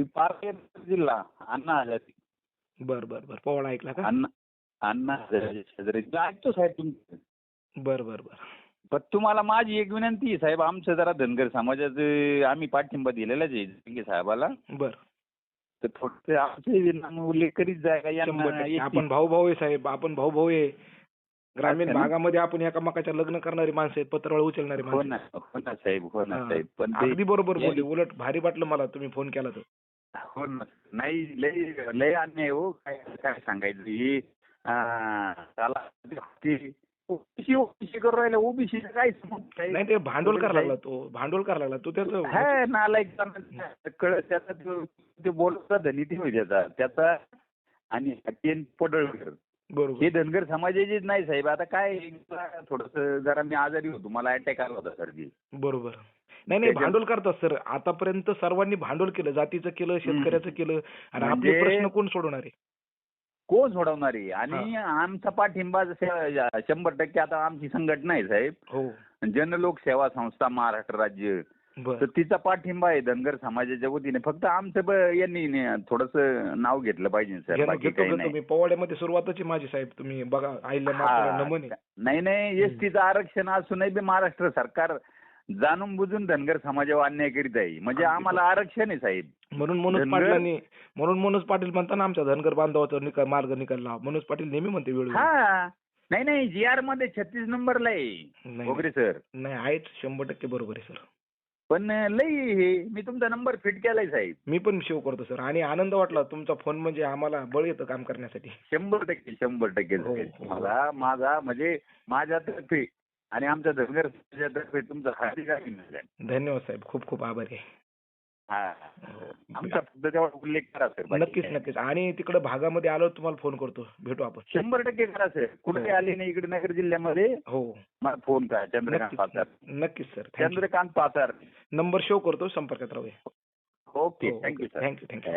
मी पारनेर जिल्हा अण्णा हजारे. बर बर बर. पोवाडा ऐकला का? अण्णा अण्णा हजारे शेजारी. ऐकतो साहेब तुमचं. बर बर बर. पण तुम्हाला माझी एक विनंती आहे साहेब आमचं जरा धनगर समाजाचं आम्ही पाठिंबा दिलेलाच आहे जंगे साहेबाला. बर. तर थोडं आमचे उल्लेख करीत जाय आपण भाऊ भाऊ आहे साहेब आपण भाऊ भाऊ आहे. ग्रामीण? भागामध्ये आपण एकामेकाच्या लग्न करणारी माणसं आहेत पत्रवळ उचलणारी हो माणसं हो ना साहेब हो ना. साहेब. पण ते अगदी बरोबर बोलले. उलट भारी वाटलं मला तुम्ही फोन केला तर. हो ना नाही लय लय अन्याय हो. काय काय सांगायचं? ही त्याला ओबीसी ओबीसी करू राहिला. ओबीसी काय नाही ते भांडवल करायला लागला तो. भांडवल करायला लागला तो. त्याचं हा नालायक कळ त्याचा तो- ते बोलता धनी ती त्याचा त्याचा आणि पडळकर. बरोबर. हे धनगर समाजाचीच नाही साहेब. आता काय थोडस जरा मी आजारी होतो. मला अटॅक आला होता सर्दी बरोबर. नाही नाही भांडवल करतात सर. आतापर्यंत सर्वांनी भांडवल केलं जातीचं केलं शेतकऱ्याचं केलं. आणि आपले म्हणजे- प्रश्न कोण सोडवणार आहे? कोण सोडवणार आहे? आणि आमचा पाठिंबा जसं शंभर टक्के आता आमची संघटना आहे साहेब. हो. जनलोक सेवा संस्था महाराष्ट्र राज्य. तर तिचा पाठिंबा आहे धनगर समाजाच्या वतीने. फक्त आमचं यांनी थोडस नाव घेतलं पाहिजे सर. पवाड्यामध्ये सुरुवातच माझी साहेब. तुम्ही बघा आईला नाही नाही एसटीचं आरक्षण असूनही महाराष्ट्र सरकार जाणून बुजून धनगर समाजावर अन्याय करीत आहे. म्हणजे आम्हाला आरक्षण आहे साहेब. म्हणून मनोज धनगर- पाटलांनी म्हणून मनोज पाटील म्हणताना आमच्या धनगर बांधवाचा निकाल मार्ग निकाल लावा. मनोज पाटील नेहमी म्हणते वेळ हा. नाही नाही जी आरमध्ये छत्तीस नंबरला आहे. वगैरे सर. नाही आहेच शंभर टक्के बरोबर आहे सर. पण लई हे मी तुमचा नंबर फिट केलाय साहेब. मी पण सेव्ह करतो सर. आणि आनंद वाटला तुमचा फोन म्हणजे आम्हाला बळ येतं काम करण्यासाठी. शंभर टक्के शंभर टक्के हो. हो. मला माझा म्हणजे माझ्यातर्फे आणि आमच्या धनगर समाजातर्फे तुमचा हार्दिक अभिनंदन. धन्यवाद साहेब. खूप खूप आभारी आहे. हा. आमचा फक्त तेवढा उल्लेख करा सर नक्कीच. नक्कीच. आणि तिकडे भागामध्ये आलो तुम्हाला फोन करतो. भेटू आपण. शंभर टक्के करा सर कुठे हो. आले नाही इकडे नगर जिल्ह्यामध्ये? हो. मला फोन करा. चंद्रकांत पाचार नक्कीच. Sir. Chandrakant Pachar number show करतो संपर्कात राहूया. Okay. Thank you sir thank you thank you